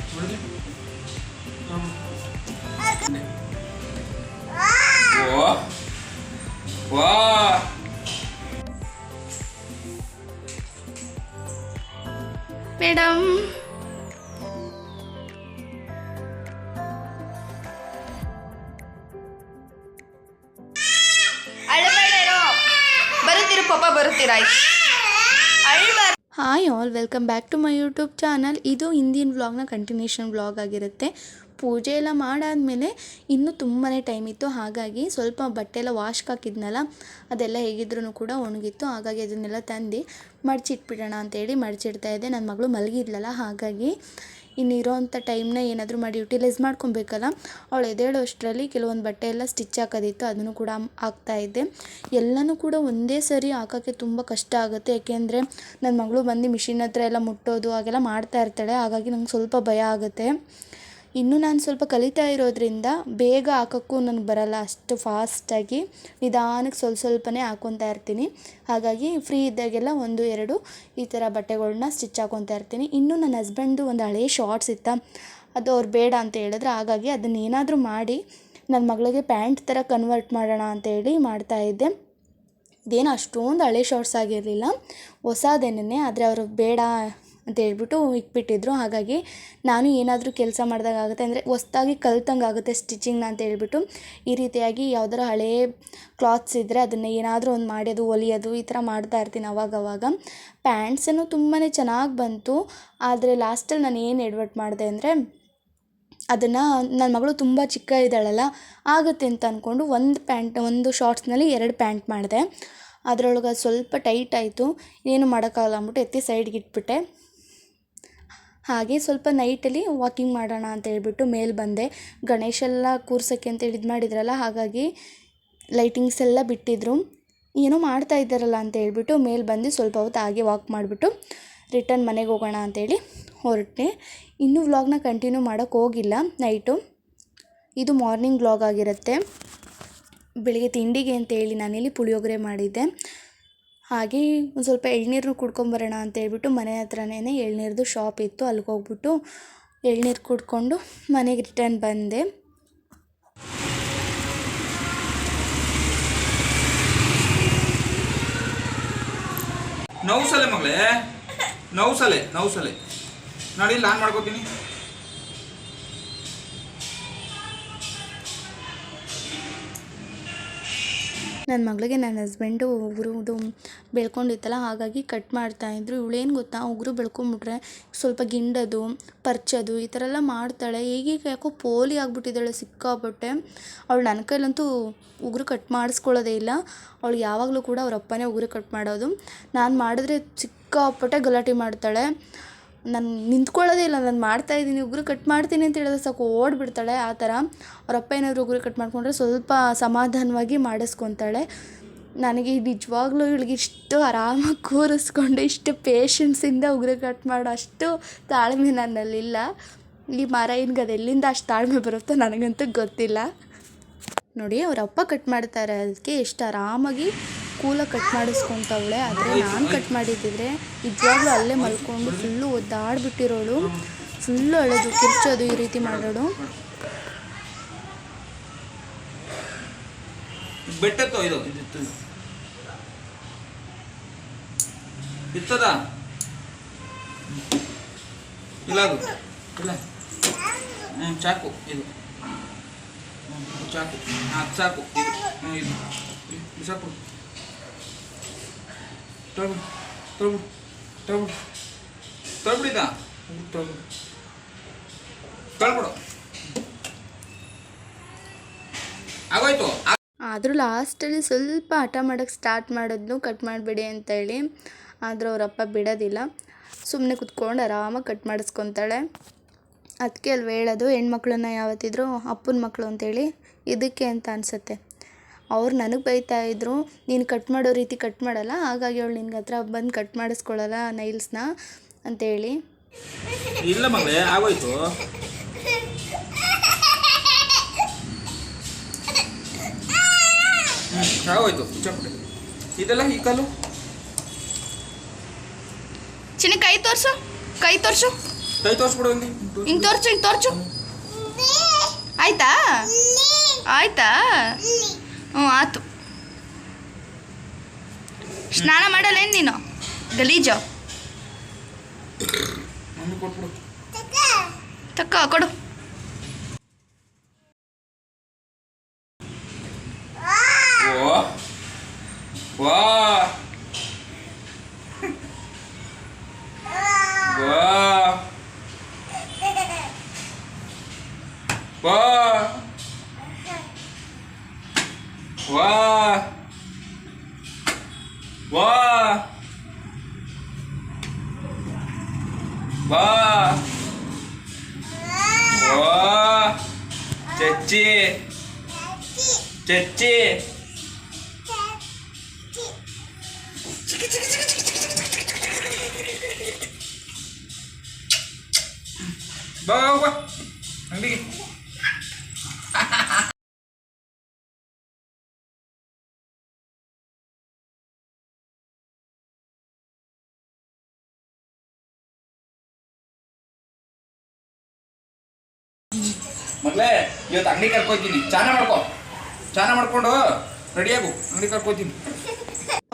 ಆಯ್ತು ಆಯ್ತು ಆಯ್ತು ಬಿಡಲಿ ಓ ವಾ ಮೇಡಮ್ ಅಳಬೇಡ ಬರುತ್ತೀರು ಪಾಪ ಬರುತ್ತೀರಾ ಅಳ್ಬಾರ hi all welcome back to my YouTube channel ಇದು ಹಿಂದಿನ ವ್ಲಾಗ್ನ ಕಂಟಿನ್ಯೂಷನ್ ವ್ಲಾಗ್ ಆಗಿರುತ್ತೆ. ಪೂಜೆ ಎಲ್ಲ ಮಾಡಾದಮೇಲೆ ಇನ್ನೂ ತುಂಬಾ ಟೈಮ್ ಇತ್ತು. ಹಾಗಾಗಿ ಸ್ವಲ್ಪ ಬಟ್ಟೆ ಎಲ್ಲ ವಾಶ್ಗೆ ಹಾಕಿದ್ನಲ್ಲ, ಅದೆಲ್ಲ ಹೇಗಿದ್ರೂ ಕೂಡ ಒಣಗಿತ್ತು. ಹಾಗಾಗಿ ಅದನ್ನೆಲ್ಲ ತಂದು ಮಡಚಿಟ್ಬಿಡೋಣ ಅಂತೇಳಿ ಮಡಚಿಡ್ತಾ ಇದ್ದೆ. ನನ್ನ ಮಗಳು ಮಲಗಿದ್ಲಲ್ಲ, ಹಾಗಾಗಿ ಇನ್ನಿರೋವಂಥ ಟೈಮ್ನ ಏನಾದರೂ ಮಾಡಿ ಯುಟಿಲೈಸ್ ಮಾಡ್ಕೊಬೇಕಲ್ಲ? ಅವಳು ಎದ್ದೇಳೋ ಅಷ್ಟರಲ್ಲಿ ಕೆಲವೊಂದು ಬಟ್ಟೆ ಎಲ್ಲ ಸ್ಟಿಚ್ ಹಾಕೋದಿತ್ತು, ಅದನ್ನು ಕೂಡ ಹಾಕ್ತಾಯಿದ್ದೆ ಎಲ್ಲನೂ ಕೂಡ ಒಂದೇ ಸರಿ ಹಾಕೋಕ್ಕೆ ತುಂಬ ಕಷ್ಟ ಆಗುತ್ತೆ. ಯಾಕೆಂದರೆ ನನ್ನ ಮಗಳು ಬಂದು ಮಿಷಿನ್ ಹತ್ರ ಎಲ್ಲ ಮುಟ್ಟೋದು, ಹಾಗೆಲ್ಲ ಮಾಡ್ತಾ ಇರ್ತಾಳೆ. ಹಾಗಾಗಿ ನಂಗೆ ಸ್ವಲ್ಪ ಭಯ ಆಗುತ್ತೆ. ಇನ್ನು ನಾನು ಸ್ವಲ್ಪ ಕಲಿತಾ ಇರೋದ್ರಿಂದ ಬೇಗ ಹಾಕೋಕ್ಕೂ ನನಗೆ ಬರಲ್ಲ. ಅಷ್ಟು ಫಾಸ್ಟಾಗಿ ನಿಧಾನಕ್ಕೆ ಸ್ವಲ್ಪ ಸ್ವಲ್ಪನೇ ಹಾಕ್ಕೊತಾ ಇರ್ತೀನಿ. ಹಾಗಾಗಿ ಫ್ರೀ ಇದ್ದಾಗೆಲ್ಲ ಒಂದು, ಎರಡು ಈ ಥರ ಬಟ್ಟೆಗಳನ್ನ ಸ್ಟಿಚ್ ಹಾಕ್ಕೊತಾ ಇರ್ತೀನಿ. ಇನ್ನೂ ನನ್ನ ಹಸ್ಬೆಂಡ್ದು ಒಂದು ಹಳೆಯ ಶಾರ್ಟ್ಸ್ ಇತ್ತ. ಅದು ಅವ್ರು ಬೇಡ ಅಂತ ಹೇಳಿದ್ರೆ. ಹಾಗಾಗಿ ಅದನ್ನೇನಾದರೂ ಮಾಡಿ ನನ್ನ ಮಗಳಿಗೆ ಪ್ಯಾಂಟ್ ಥರ ಕನ್ವರ್ಟ್ ಮಾಡೋಣ ಅಂತೇಳಿ ಮಾಡ್ತಾಯಿದ್ದೆ ಇದೇನು ಅಷ್ಟೊಂದು ಹಳೆ ಶಾರ್ಟ್ಸ್ ಆಗಿರಲಿಲ್ಲ. ಹೊಸದೇನೇ ಆದರೆ ಅವರು ಬೇಡ ಅಂತ ಹೇಳ್ಬಿಟ್ಟು ಇಟ್ಬಿಟ್ಟಿದ್ರು. ಹಾಗಾಗಿ ನಾನು ಏನಾದರೂ ಕೆಲಸ ಮಾಡಿದಾಗ ಆಗುತ್ತೆ ಅಂದರೆ ಹೊಸ್ದಾಗಿ ಆಗುತ್ತೆ ಸ್ಟಿಚಿಂಗ್ನ ಅಂತ ಹೇಳ್ಬಿಟ್ಟು ಈ ರೀತಿಯಾಗಿ ಯಾವ್ದಾರ ಹಳೇ ಕ್ಲಾತ್ಸ್ ಇದ್ದರೆ ಅದನ್ನು ಏನಾದರೂ ಒಂದು ಮಾಡೋದು ಒಲಿಯೋದು ಈ ಥರ ಮಾಡ್ತಾ ಇರ್ತೀನಿ ಅವಾಗವಾಗ. ಪ್ಯಾಂಟ್ಸನ್ನು ತುಂಬಾ ಚೆನ್ನಾಗಿ ಬಂತು. ಆದರೆ ಲಾಸ್ಟಲ್ಲಿ ನಾನು ಏನು ಎಡ್ವರ್ಟ್ ಮಾಡಿದೆ ಅಂದರೆ ಅದನ್ನು ನನ್ನ ಮಗಳು ತುಂಬ ಚಿಕ್ಕ ಇದ್ದಾಳಲ್ಲ, ಆಗುತ್ತೆ ಅಂತ ಅಂದ್ಕೊಂಡು ಒಂದು ಪ್ಯಾಂಟ್ ಒಂದು ಶಾರ್ಟ್ಸ್ನಲ್ಲಿ ಎರಡು ಪ್ಯಾಂಟ್ ಮಾಡಿದೆ. ಅದರೊಳಗೆ ಅದು ಸ್ವಲ್ಪ ಟೈಟ್ ಆಯಿತು. ಏನು ಮಾಡೋಕ್ಕಾಗಲ್ಲ ಅಂದ್ಬಿಟ್ಟು ಎತ್ತಿ ಸೈಡ್ಗೆ ಇಟ್ಬಿಟ್ಟೆ. ಹಾಗೆ ಸ್ವಲ್ಪ ನೈಟಲ್ಲಿ ವಾಕಿಂಗ್ ಮಾಡೋಣ ಅಂತ ಹೇಳ್ಬಿಟ್ಟು ಮೇಲೆ ಬಂದೆ. ಗಣೇಶ ಎಲ್ಲ ಕೂರ್ಸೋಕ್ಕೆ ಅಂತೇಳಿ ಇದು ಮಾಡಿದ್ರಲ್ಲ, ಹಾಗಾಗಿ ಲೈಟಿಂಗ್ಸ್ ಎಲ್ಲ ಬಿಟ್ಟಿದ್ರು. ಏನೋ ಮಾಡ್ತಾ ಇದ್ದಾರಲ್ಲ ಅಂತ ಹೇಳ್ಬಿಟ್ಟು ಮೇಲೆ ಬಂದು ಸ್ವಲ್ಪ ಹೊತ್ತು ಹಾಗೆ ವಾಕ್ ಮಾಡಿಬಿಟ್ಟು ರಿಟರ್ನ್ ಮನೆಗೆ ಹೋಗೋಣ ಅಂತೇಳಿ ಹೊರಟೆ ಇನ್ನೂ ವ್ಲಾಗ್ನ ಕಂಟಿನ್ಯೂ ಮಾಡೋಕ್ಕೆ ಹೋಗಿಲ್ಲ ನೈಟು. ಇದು ಮಾರ್ನಿಂಗ್ ವ್ಲಾಗ್ ಆಗಿರುತ್ತೆ. ಬೆಳಿಗ್ಗೆ ತಿಂಡಿಗೆ ಅಂತೇಳಿ ನಾನಿಲ್ಲಿ ಪುಳಿಯೋಗರೆ ಮಾಡಿದ್ದೆ. ಹಾಗೆ ಒಂದು ಸ್ವಲ್ಪ ಎಳ್ನೀರು ಕುಡ್ಕೊಂಬರೋಣ ಅಂತ ಹೇಳ್ಬಿಟ್ಟು ಮನೆ ಹತ್ರನೇ ಎಳ್ನೀರ್ದು ಶಾಪ್ ಇತ್ತು. ಅಲ್ಲಿಗೆ ಹೋಗ್ಬಿಟ್ಟು ಎಳ್ನೀರು ಕುಡ್ಕೊಂಡು ಮನೆಗೆ ರಿಟರ್ನ್ ಬಂದೆ. ನೌಸಲೆ ಮಗಳೇ, ನೌಸಲೆ ನೌಸಲೆ. ನೋಡಿ ಇಲ್ಲಿ ಆನ್ ಮಾಡ್ಕೋತೀನಿ. ನನ್ನ ಮಗಳಿಗೆ ನನ್ನ ಹಸ್ಬೆಂಡು ಉಗುರುದು ಬೆಳ್ಕೊಂಡಿತ್ತಲ್ಲ, ಹಾಗಾಗಿ ಕಟ್ ಮಾಡ್ತಾಯಿದ್ರು ಇವಳೇನು ಗೊತ್ತಾ, ಉಗುರು ಬೆಳ್ಕೊಂಬಿಟ್ರೆ ಸ್ವಲ್ಪ ಗಿಂಡೋದು, ಪರ್ಚೋದು, ಈ ಥರ ಎಲ್ಲ ಮಾಡ್ತಾಳೆ. ಈಗೀಗ ಯಾಕೋ ಪೋಲಿ ಆಗಿಬಿಟ್ಟಿದ್ದಾಳೆ ಸಿಕ್ಕಾಪಟ್ಟೆ. ಅವಳು ನನ್ನ ಕೈಲಂತೂ ಉಗುರು ಕಟ್ ಮಾಡಿಸ್ಕೊಳ್ಳೋದೇ ಇಲ್ಲ. ಅವಳು ಯಾವಾಗಲೂ ಕೂಡ ಅವ್ರ ಅಪ್ಪನೇ ಉಗುರು ಕಟ್ ಮಾಡೋದು. ನಾನು ಮಾಡಿದ್ರೆ ಸಿಕ್ಕಾಪಟ್ಟೆ ಗಲಾಟೆ ಮಾಡ್ತಾಳೆ. ನಾನು ನಿಂತ್ಕೊಳ್ಳೋದೇ ಇಲ್ಲ, ನಾನು ಮಾಡ್ತಾ ಇದ್ದೀನಿ, ಉಗುರು ಕಟ್ ಮಾಡ್ತೀನಿ ಅಂತ ಹೇಳಿದ್ರೆ ಸಾಕು, ಓಡಿಬಿಡ್ತಾಳೆ ಆ ಥರ. ಅವ್ರ ಅಪ್ಪ ಏನಾದರೂ ಉಗುರು ಕಟ್ ಮಾಡಿಕೊಂಡ್ರೆ ಸ್ವಲ್ಪ ಸಮಾಧಾನವಾಗಿ ಮಾಡಿಸ್ಕೊತಾಳೆ. ನನಗೆ ನಿಜವಾಗ್ಲೂ ಇವಳಿಗೆ ಇಷ್ಟು ಆರಾಮಾಗಿ ಕೂರಿಸ್ಕೊಂಡು, ಇಷ್ಟು ಪೇಷನ್ಸಿಂದ ಉಗುರು ಕಟ್ ಮಾಡೋ ಅಷ್ಟು ತಾಳ್ಮೆ ನನ್ನಲ್ಲಿಲ್ಲ. ಈ ಮರ ಇನ್ಗೆ ಅದು ಎಲ್ಲಿಂದ ಅಷ್ಟು ತಾಳ್ಮೆ ಬರುತ್ತೋ ನನಗಂತೂ ಗೊತ್ತಿಲ್ಲ. ನೋಡಿ ಅವರಪ್ಪ ಕಟ್ ಮಾಡ್ತಾರೆ ಅದಕ್ಕೆ ಎಷ್ಟು ಆರಾಮಾಗಿ ಕೂಲಾಗಿ ಕಟ್ ಮಾಡಿಸ್ಕೊತವಳೆ, ಆದರೆ ನಾನು ಕಟ್ ಮಾಡಿದ್ದಿದ್ರೆ ನಿಜವಾಗ್ಲೂ ಅಲ್ಲೇ ಮಲ್ಕೊಂಡು ಫುಲ್ಲು ಒದ್ದಾಡ್ಬಿಟ್ಟಿರೋಳು. ಫುಲ್ಲು ಅಳೋದು, ಕಿರ್ಚೋದು ಈ ರೀತಿ ಮಾಡೋಳು. ಚಾಕು, ಇದು. ಚಾಕು. ಸಾಕು, ಇದು. ಇದು. ಇದು ಆಗೋಯ್ತು. ಆದರೂ ಲಾಸ್ಟಲ್ಲಿ ಸ್ವಲ್ಪ ಹಠ ಮಾಡೋಕ್ಕೆ ಸ್ಟಾರ್ಟ್ ಮಾಡಿದ್ನು, ಕಟ್ ಮಾಡಬೇಡಿ ಅಂತೇಳಿ. ಆದರೂ ಅವರಪ್ಪ ಬಿಡೋದಿಲ್ಲ. ಸುಮ್ಮನೆ ಕುತ್ಕೊಂಡು ಆರಾಮಾಗಿ ಕಟ್ ಮಾಡಿಸ್ಕೊತಾಳೆ. ಅದಕ್ಕೆ ಅಲ್ವ ಹೇಳೋದು, ಹೆಣ್ಮಕ್ಳನ್ನ ಯಾವತ್ತಿದ್ರು ಅಪ್ಪನ ಮಕ್ಕಳು ಅಂತೇಳಿ ಇದಕ್ಕೆ ಅಂತ ಅನಿಸುತ್ತೆ. ಅವ್ರು ನನಗೆ ಬೈತಾ ಇದ್ರು ನೀನು ಕಟ್ ಮಾಡೋ ರೀತಿ ಕಟ್ ಮಾಡಲ್ಲ ಹಾಗಾಗಿ ಅವಳು ನಿನ್ಗೆ ಹತ್ರ ಬಂದು ಕಟ್ ಮಾಡಿಸ್ಕೊಳ್ಳಲ್ಲ ನೈಲ್ಸ್ನ ಅಂತೇಳಿ ಇಲ್ಲ ಮಗಳೇ ಆಗೋಯ್ತು. ಇದೆಲ್ಲ ಈ ಕಾಲು ಚಿನ್ನ ಕೈ ತೋರಿಸು ಕೈ ತೋರ್ಸು. ಕೈ ತೋರ್ಸ್ಬಿಡು ಹಿಂಗೆ ತೋರ್ಸು ಹಿಂಗೆ ತೋರ್ಸು. ಆಯ್ತಾ? ಆಯ್ತಾ? ಹ್ಞೂ ಆತು. ಸ್ನಾನ ಮಾಡಲ್ಲೇನು ನೀನು? ಗಲೀಜು ತಕ್ಕ ಕೊಡು. ಓ 됐지? 됐지? 먹어 장비기 ಮಗಳೇ ಇವತ್ತು ಅಂಗಡಿ ಕರ್ಕೊಯ್ತೀನಿ. ಚಾನ ಮಾಡ್ಕೊ. ಚಾನ ಮಾಡ್ಕೊಂಡು ರೆಡಿಯಾಗು ಅಂಗಡಿ ಕರ್ಕೊತೀನಿ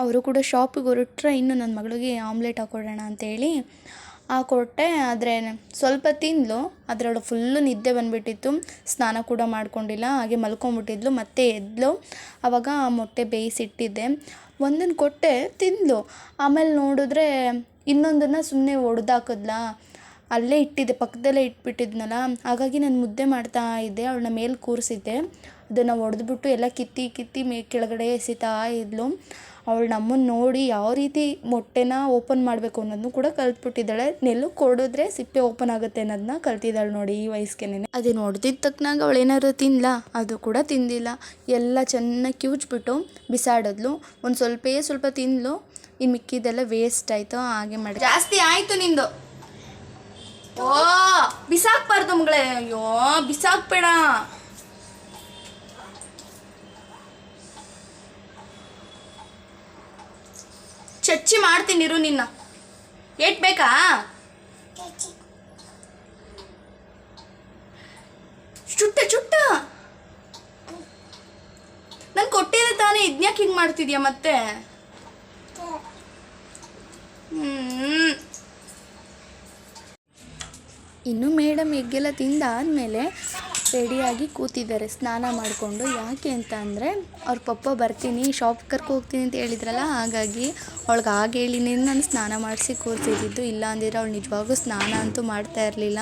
ಅವರು ಕೂಡ ಶಾಪಿಗೆ ಹೊರಟ್ರೆ ಇನ್ನು ನನ್ನ ಮಗಳಿಗೆ ಆಮ್ಲೆಟ್ ಹಾಕೊಡೋಣ ಅಂತೇಳಿ ಹಾಕೊಟ್ಟೆ. ಆದರೆ ಸ್ವಲ್ಪ ತಿಂದಳು ಅದರೊಳಗೆ ಫುಲ್ಲು ನಿದ್ದೆ ಬಂದುಬಿಟ್ಟಿತ್ತು. ಸ್ನಾನ ಕೂಡ ಮಾಡ್ಕೊಂಡಿಲ್ಲ. ಹಾಗೆ ಮಲ್ಕೊಂಬಿಟ್ಟಿದ್ಲು ಮತ್ತೆ ಎದ್ಲು. ಆವಾಗ ಮೊಟ್ಟೆ ಬೇಯಿಸಿಟ್ಟಿದ್ದೆ. ಒಂದನ್ನು ಕೊಟ್ಟೆ ತಿಂದಳು ಆಮೇಲೆ ನೋಡಿದ್ರೆ ಇನ್ನೊಂದನ್ನು ಸುಮ್ಮನೆ ಒಡೆದಾಕಿದ್ಲ? ಅಲ್ಲೇ ಇಟ್ಟಿದ್ದೆ, ಪಕ್ಕದಲ್ಲೇ ಇಟ್ಬಿಟ್ಟಿದ್ನಲ್ಲ. ಹಾಗಾಗಿ ನಾನು ಮುದ್ದೆ ಮಾಡ್ತಾ ಇದ್ದೆ, ಅವಳನ್ನ ಮೇಲೆ ಕೂರಿಸಿದ್ದೆ. ಅದನ್ನು ಒಡೆದ್ಬಿಟ್ಟು ಎಲ್ಲ ಕಿತ್ತಿ ಕಿತ್ತಿ ಮೇ ಕೆಳಗಡೆ ಎಸಿತಾ ಇದ್ಲು. ಅವಳು ನಮ್ಮನ್ನು ನೋಡಿ ಯಾವ ರೀತಿ ಮೊಟ್ಟೆನ ಓಪನ್ ಮಾಡಬೇಕು ಅನ್ನೋದನ್ನು ಕೂಡ ಕಲ್ತ್ಬಿಟ್ಟಿದ್ದಾಳೆ. ನೆಲ್ಲು ಕೊಡಿದ್ರೆ ಸಿಪ್ಪೆ ಓಪನ್ ಆಗುತ್ತೆ ಅನ್ನೋದನ್ನ ಕಲ್ತಿದ್ದಾಳೆ ನೋಡಿ ಈ ವಯಸ್ಸಿಗೆ ಅದೇ ನೋಡ್ದಿದ್ದ ತಕ್ಕನಾಗ ಅವಳು ಏನಾದ್ರು ತಿನ್ಲಾ? ಅದು ಕೂಡ ತಿಂದಿಲ್ಲ. ಎಲ್ಲ ಚೆನ್ನಾಗಿ ಕಿವುಚ್ಬಿಟ್ಟು ಬಿಸಾಡಿದ್ಲು. ಒಂದು ಸ್ವಲ್ಪೇ ಸ್ವಲ್ಪ ತಿಂದ್ಲು. ಇನ್ನು ಮಿಕ್ಕಿದ್ದೆಲ್ಲ ವೇಸ್ಟ್ ಆಯಿತು, ಹಾಗೆ ಮಾಡಿ ಜಾಸ್ತಿ ಆಯಿತು ನಿಂದು. ಓ ಬಿಸಾಕ್ಬಾರ್ದು ಮಗಳೇ. ಅಯ್ಯೋ ಬಿಸಾಕ್ಬೇಡ. ಚಚ್ಚಿ ಮಾಡ್ತೀನಿ ಇರು ನಿನ್ನ. ಏಟ್ ಬೇಕಾ? ಚುಟ್ಟ ಚುಟ್ಟ. ನಂಗೆ ಕೊಟ್ಟಿದ್ದೆ ತಾನೇ ಇದ್ನ್ಯಾಕೆ ಹಿಂಗೆ ಮಾಡ್ತಿದ್ಯಾ ಮತ್ತೆ? ಹ್ಮ್. ಇನ್ನು ಮೇಡಮ್ ಎಗ್ಗೆಲ್ಲ ತಿಂದಾದಮೇಲೆ ರೆಡಿಯಾಗಿ ಕೂತಿದ್ದಾರೆ. ಸ್ನಾನ ಮಾಡಿಕೊಂಡು. ಯಾಕೆ ಅಂತ ಅಂದರೆ, ಅವ್ರ ಪಪ್ಪ ಬರ್ತೀನಿ ಶಾಪ್ ಕರ್ಕೊ ಹೋಗ್ತೀನಿ ಅಂತ ಹೇಳಿದ್ರಲ್ಲ, ಹಾಗಾಗಿ ಅವಳಿಗೆ ಆಗ ಹೇಳಿನೇ ನಾನು ಸ್ನಾನ ಮಾಡಿಸಿ ಕೂರ್ತಿದ್ದಿದ್ದು ಇಲ್ಲ ಅಂದಿದ್ರೆ ಅವಳು ನಿಜವಾಗೂ ಸ್ನಾನ ಅಂತೂ ಮಾಡ್ತಾ ಇರಲಿಲ್ಲ.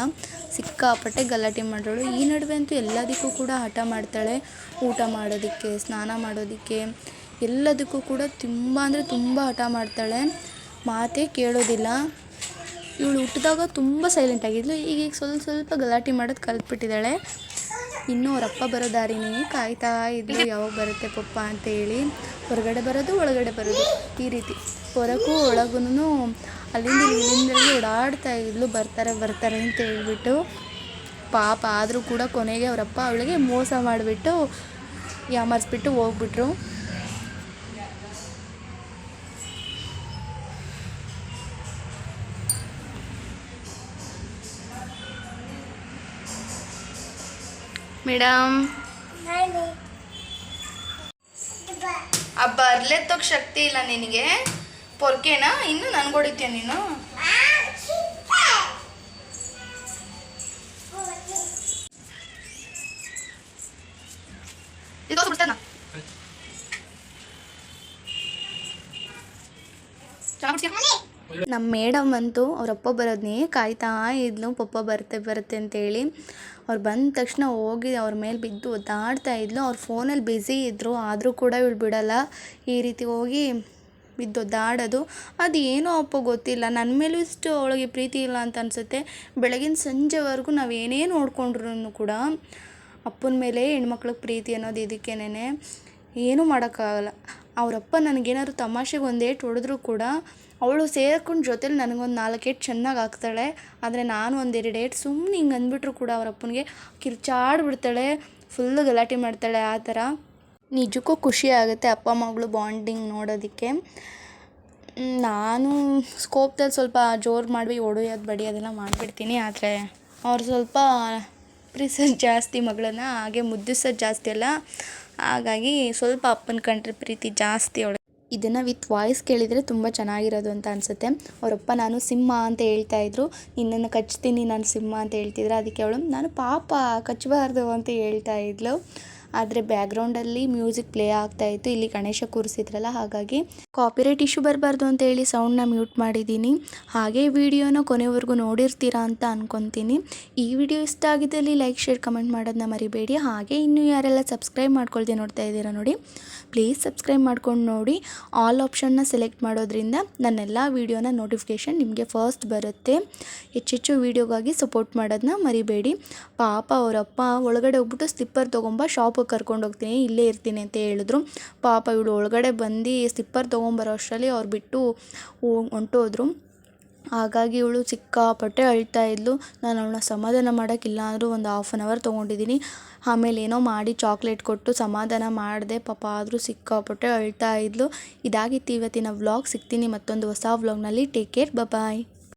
ಸಿಕ್ಕಾಪಟ್ಟೆ ಗಲಾಟೆ ಮಾಡೋಳು ಈ ನಡುವೆ ಅಂತೂ ಎಲ್ಲದಕ್ಕೂ ಕೂಡ ಹಠ ಮಾಡ್ತಾಳೆ. ಊಟ ಮಾಡೋದಕ್ಕೆ, ಸ್ನಾನ ಮಾಡೋದಕ್ಕೆ ಎಲ್ಲದಕ್ಕೂ ಕೂಡ ತುಂಬ ಅಂದರೆ ತುಂಬ ಹಠ ಮಾಡ್ತಾಳೆ. ಮಾತೇ ಕೇಳೋದಿಲ್ಲ. ಇವಳು ಹುಟ್ಟಿದಾಗ ತುಂಬ ಸೈಲೆಂಟ್ ಆಗಿದ್ಲು. ಈಗ ಸ್ವಲ್ಪ ಸ್ವಲ್ಪ ಗಲಾಟೆ ಮಾಡೋದು ಕಲ್ತ್ಬಿಟ್ಟಿದ್ದಾಳೆ. ಇನ್ನೂ ಅವರಪ್ಪ ಬರೋ ದಾರಿನೇ ಕಾಯ್ತಾ ಇದ್ಲು. ಯಾವಾಗ ಬರುತ್ತೆ ಪಪ್ಪ ಅಂತ ಹೇಳಿ. ಹೊರಗಡೆ ಬರೋದು, ಒಳಗಡೆ ಬರೋದು. ಈ ರೀತಿ. ಹೊರಗೂ ಒಳಗೂ ಅಲ್ಲಿಂದ ಇಲ್ಲಿಂದ ಓಡಾಡ್ತಾ ಇದ್ಲು. ಬರ್ತಾರೆ ಬರ್ತಾರೆ ಅಂತ ಹೇಳ್ಬಿಟ್ಟು ಪಾಪ ಆದರೂ ಕೂಡ ಕೊನೆಗೆ ಅವರಪ್ಪ ಅವಳಿಗೆ ಮೋಸ ಮಾಡಿಬಿಟ್ಟು ಯಾಮರ್ಸ್ಬಿಟ್ಟು ಹೋಗ್ಬಿಟ್ರು. ಮೇಡಮ್. ಆ ಬರ್ಲೆತ್ತೋಕ್ ಶಕ್ತಿ ಇಲ್ಲ ನಿನಗೆ? ಪೊರ್ಕೆನಾ? ಇನ್ನು ನನ್ಗೊಡಿತೀಯ ನೀನು? ನಮ್ಮ ಮೇಡಮ್ ಅಂತೂ ಅವ್ರಪ್ಪ ಬರೋದನ್ನೇ ಕಾಯ್ತಾ ಇದ್ಲು. ಪಪ್ಪ ಬರುತ್ತೆ ಬರುತ್ತೆ ಅಂತೇಳಿ. ಅವ್ರು ಬಂದ ತಕ್ಷಣ ಹೋಗಿ ಅವ್ರ ಮೇಲೆ ಬಿದ್ದು ಒದ್ದಾಡ್ತಾ ಇದ್ಲು. ಅವ್ರ ಫೋನಲ್ಲಿ ಬ್ಯುಸಿ ಇದ್ದರು ಆದರೂ ಕೂಡ ಇವಳು ಬಿಡಲ್ಲ. ಈ ರೀತಿ ಹೋಗಿ ಬಿದ್ದು ಒದ್ದಾಡೋದು. ಅದು ಏನೋ ಅಪ್ಪ ಗೊತ್ತಿಲ್ಲ. ನನ್ನ ಮೇಲೂ ಇಷ್ಟು ಅವಳಿಗೆ ಪ್ರೀತಿ ಇಲ್ಲ ಅಂತ ಅನಿಸುತ್ತೆ. ಬೆಳಗಿನ ಸಂಜೆವರೆಗೂ ನಾವು ಏನೇ ನೋಡ್ಕೊಂಡ್ರು ಕೂಡ ಅಪ್ಪನ ಮೇಲೆ ಹೆಣ್ಮಕ್ಳಿಗೆ ಪ್ರೀತಿ ಅನ್ನೋದು ಇದಕ್ಕೇನೆ ಏನೂ ಮಾಡೋಕ್ಕಾಗಲ್ಲ. ಅವರಪ್ಪ ನನಗೇನಾದ್ರು ತಮಾಷೆಗೆ ಒಂದೇಟು ಹೊಡೆದ್ರೂ ಕೂಡ ಅವಳು ಸೇರ್ಕೊಂಡು ಜೊತೇಲಿ ನನಗೊಂದು ನಾಲ್ಕು ಏಟು ಚೆನ್ನಾಗಿ ಹಾಕ್ತಾಳೆ. ಆದರೆ ನಾನು ಒಂದೆರಡು ಏಟು ಸುಮ್ಮನೆ ಹಿಂಗೆ ಅಂದ್ಬಿಟ್ರು ಕೂಡ ಅವರಪ್ಪನಿಗೆ ಕಿರ್ಚಾಡ್ಬಿಡ್ತಾಳೆ ಫುಲ್ ಗಲಾಟೆ ಮಾಡ್ತಾಳೆ ಆ ಥರ. ನಿಜಕ್ಕೂ ಖುಷಿ ಆಗುತ್ತೆ ಅಪ್ಪ ಮಗಳು ಬಾಂಡಿಂಗ್ ನೋಡೋದಕ್ಕೆ. ನಾನು ಸ್ಕೋಪ್ದಲ್ಲಿ ಸ್ವಲ್ಪ ಜೋರು ಮಾಡಿ ಬಡಿ ಅದೆಲ್ಲ ಮಾಡಿಬಿಡ್ತೀನಿ. ಆದರೆ ಅವ್ರು ಸ್ವಲ್ಪ ಪ್ರೀಸೋದು ಜಾಸ್ತಿ ಮಗಳನ್ನ, ಹಾಗೆ ಮುದ್ದಿಸೋದು ಜಾಸ್ತಿ ಅಲ್ಲ. ಹಾಗಾಗಿ ಸ್ವಲ್ಪ ಅಪ್ಪನ ಕಂಡ್ರೆ ಪ್ರೀತಿ ಜಾಸ್ತಿ ಅವಳು ಇದನ್ನು ವಿತ್ ವಾಯ್ಸ್ ಕೇಳಿದರೆ ತುಂಬ ಚೆನ್ನಾಗಿರೋದು ಅಂತ ಅನಿಸುತ್ತೆ. ಅವರಪ್ಪ, ನಾನು ಸಿಂಹ ಅಂತ ಹೇಳ್ತಾ ಇದ್ರು. ನಿನ್ನನ್ನು ಕಚ್ತೀನಿ, ನಾನು ಸಿಂಹ ಅಂತ ಹೇಳ್ತಿದ್ರು. ಅದಕ್ಕೆ ಅವಳು, ನಾನು ಪಾಪ ಕಚ್ಚಬಾರ್ದು ಅಂತ ಹೇಳ್ತಾ ಇದ್ಲು. ಆದರೆ ಬ್ಯಾಕ್ಗ್ರೌಂಡಲ್ಲಿ ಮ್ಯೂಸಿಕ್ ಪ್ಲೇ ಆಗ್ತಾ ಇತ್ತು. ಇಲ್ಲಿ ಗಣೇಶ ಕೂರಿಸಿದ್ರಲ್ಲ, ಹಾಗಾಗಿ ಕಾಪಿರೈಟ್ ಇಶ್ಯೂ ಬರಬಾರ್ದು ಅಂತ ಹೇಳಿ ಸೌಂಡ್ನ ಮ್ಯೂಟ್ ಮಾಡಿದ್ದೀನಿ. ಹಾಗೆ ವಿಡಿಯೋನ ಕೊನೆವರೆಗೂ ನೋಡಿರ್ತೀರಾ ಅಂತ ಅನ್ಕೊತೀನಿ. ಈ ವಿಡಿಯೋ ಇಷ್ಟ ಆಗಿದ್ದಲ್ಲಿ ಲೈಕ್ ಶೇರ್ ಕಮೆಂಟ್ ಮಾಡೋದನ್ನ ಮರಿಬೇಡಿ. ಹಾಗೆ ಇನ್ನೂ ಯಾರೆಲ್ಲ ಸಬ್ಸ್ಕ್ರೈಬ್ ಮಾಡ್ಕೊಳ್ದೆ ನೋಡ್ತಾ ಇದ್ದೀರಾ ನೋಡಿ ಪ್ಲೀಸ್ ಸಬ್ಸ್ಕ್ರೈಬ್ ಮಾಡ್ಕೊಂಡು ನೋಡಿ. ಆಲ್ ಆಪ್ಷನ್ನ ಸೆಲೆಕ್ಟ್ ಮಾಡೋದ್ರಿಂದ ನನ್ನೆಲ್ಲ ವೀಡಿಯೋನ ನೋಟಿಫಿಕೇಷನ್ ನಿಮಗೆ ಫಸ್ಟ್ ಬರುತ್ತೆ. ಹೆಚ್ಚೆಚ್ಚು ವಿಡಿಯೋಗಾಗಿ ಸಪೋರ್ಟ್ ಮಾಡೋದನ್ನ ಮರಿಬೇಡಿ. ಪಾಪ ಅವರಪ್ಪ, ಒಳಗಡೆ ಹೋಗ್ಬಿಟ್ಟು ಸ್ಲಿಪ್ಪರ್ ತೊಗೊಂಬ ಶಾಪಿಗೆ ಕರ್ಕೊಂಡು ಹೋಗ್ತೀನಿ, ಇಲ್ಲೇ ಇರ್ತೀನಿ ಅಂತ ಹೇಳಿದ್ರು. ಪಾಪ ಇವಳು ಒಳಗಡೆ ಬಂದು ಸ್ಲಿಪ್ಪರ್ ತೊಗೊಂಬರೋ ಅಷ್ಟರಲ್ಲಿ ಅವ್ರು ಬಿಟ್ಟು ಹೊಂಟೋದ್ರು ಹಾಗಾಗಿ ಇವಳು ಸಿಕ್ಕಾಪಟ್ಟೆ ಅಳ್ತಾ ಇದ್ಲು. ನಾನು ಅವಳನ್ನ ಸಮಾಧಾನ ಮಾಡೋಕ್ಕಿಲ್ಲ ಅಂದರೂ ಒಂದು ಹಾಫ್ ಆನ್ ಅವರ್ ತೊಗೊಂಡಿದ್ದೀನಿ. ಆಮೇಲೆ ಏನೋ ಮಾಡಿ ಚಾಕ್ಲೇಟ್ ಕೊಟ್ಟು ಸಮಾಧಾನ ಮಾಡಿದೆ, ಪಾಪ ಆದರೂ ಸಿಕ್ಕಾಪಟ್ಟೆ ಅಳ್ತಾ ಇದ್ಲು. ಇದಾಗಿತ್ತು ಇವತ್ತಿನ ವ್ಲಾಗ್ ಸಿಗ್ತೀನಿ ಮತ್ತೊಂದು ಹೊಸ ವ್ಲಾಗ್ನಲ್ಲಿ ಟೇಕ್ ಕೇರ್ ಬಾಯ್